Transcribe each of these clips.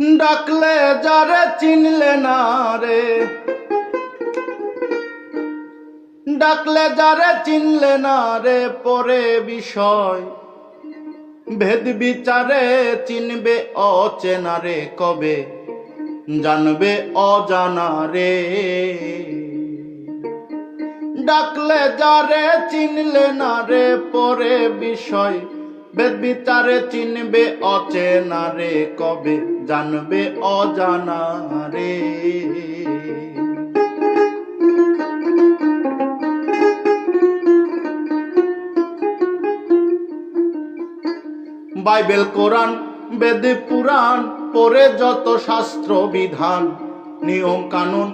ডাকলে যারে চিনলে না রে। ডাকলে যারে চিনলে না রে, পরে বিষয়। ভেদ বিচারে চিনবে অচেনা রে, কবে জানবে অজানা রে। ডাকলে যারে চিনলে না রে, পরে বিষয়। বেদ বিচারে চিনবে অচেনা রে, কবে জানবে অজানা রে? বাইবেল, কোরআন, বেদ পুরাণ পরে যত শাস্ত্র বিধান, নিয়ম কানুন,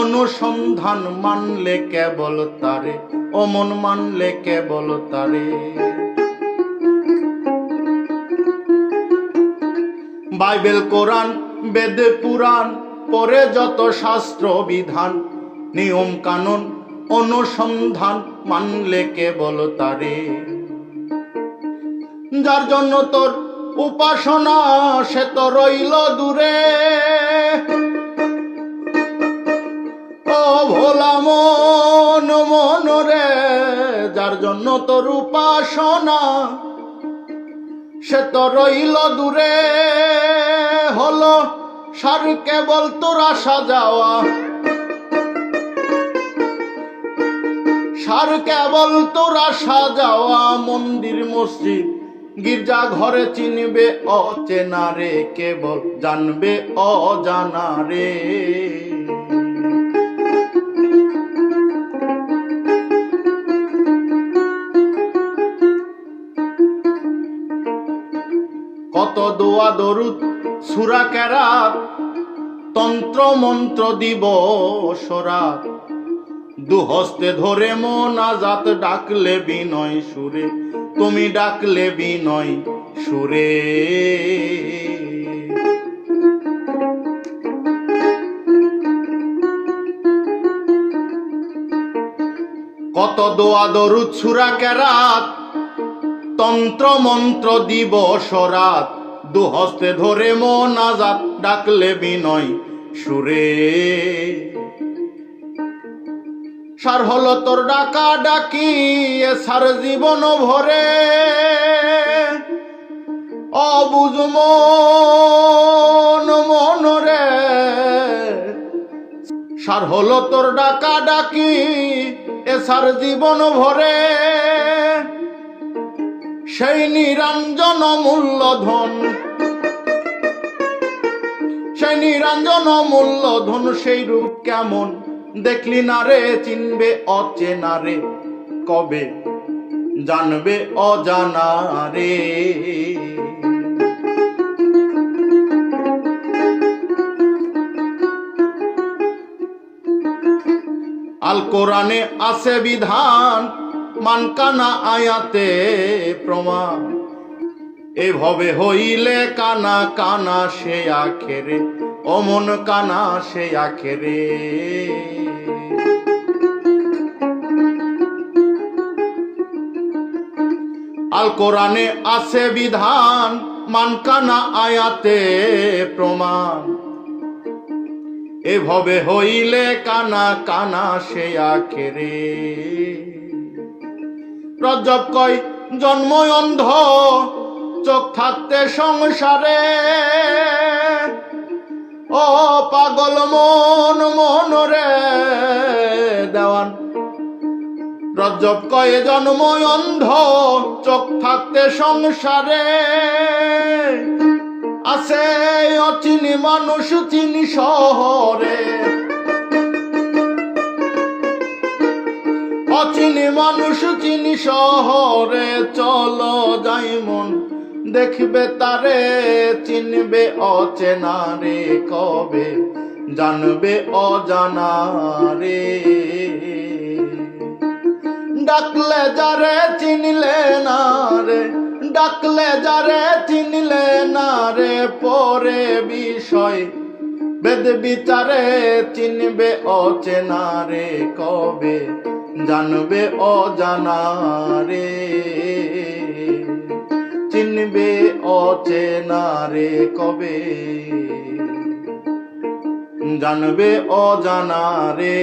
অনুসন্ধান মানলে কেবল তারে, অমন মানলে কেবল তারে। বাইবেল, কোরআন, বেদ, পুরাণ, পরে যত শাস্ত্র, বিধান, নিয়ম, কানুন, অনুসন্ধান মানলে কেবল তারে। যার জন্য তোর উপাসনা, সে তো রইল দূরে। ও ভোলা মন মন রে, যার জন্য তোর উপাসনা, সে তো রইল দূরে। হলো সার কেবল তোর আসা যাওয়া সার কেবল তোর আসা যাওয়া মন্দির, মসজিদ গির্জা ঘরে চিনবে অচেনা রে, কেবল জানবে অজানা রে। কত দোয়া দরুদ সুরা কেরাত তন্ত্র মন্ত্র দিব সরাত। দুহস্তে ধরে মন আজাত, ডাকলে বিনয় সুরে। তুমি ডাকলে বিনয় সুরে। কত দোয়া দরুদ সুরা কেরাত তন্ত্র মন্ত্র দিবস রাত দুহস্তে ধরে মন আজাদ, ডাকলে বিনয় সুরে। সার হলো তোর ডাকা ডাকি, এ সার জীবন ভরে। অবুজ মন মন রে। সার হলো তোর ডাকা ডাকি, এ সার জীবন ভরে। সেই নিরঞ্জন মূল্যধন সেই নিরঞ্জন মূল্যধন সেই রূপ কেমন? দেখলি না রে, চিনবে অচেনা রে। কবে জানবে অজানা রে? আল কোরআনে আছে বিধান, মানকানা আয়াতে প্রমাণ। এভাবে হইলে কানা কানা সে আখেরে, অমন কানা সে আখেরে। আল কোরআনে আছে বিধান মানকানা আয়াতে প্রমাণ। এভাবে হইলে কানা কানা সে আখেরে। রজব কয় জন্ম অন্ধ চোখ থাকতে সংসারে। ও পাগল মন মন রে দেওয়ান। রজব কয়ে জন্ম অন্ধ চোখ থাকতে সংসারে। আছে অচিনি মানুষ, চিনি শহরে। অচিনি মানুষ, চিনি শহরে, চলো যাই মন। দেখবে তারে, চিনবে অচেনা রে কবে, জানবে অজানা রে। ডাকলে যারে চিনলে না রে, ডাকলে যারে চিনলে না রে, পরে বিষয় বেদ বিচারে চিনবে অচেনা রে কবে, জানবে অজানা রে। চিনবে অচেনারে কবে? জানবে অজানারে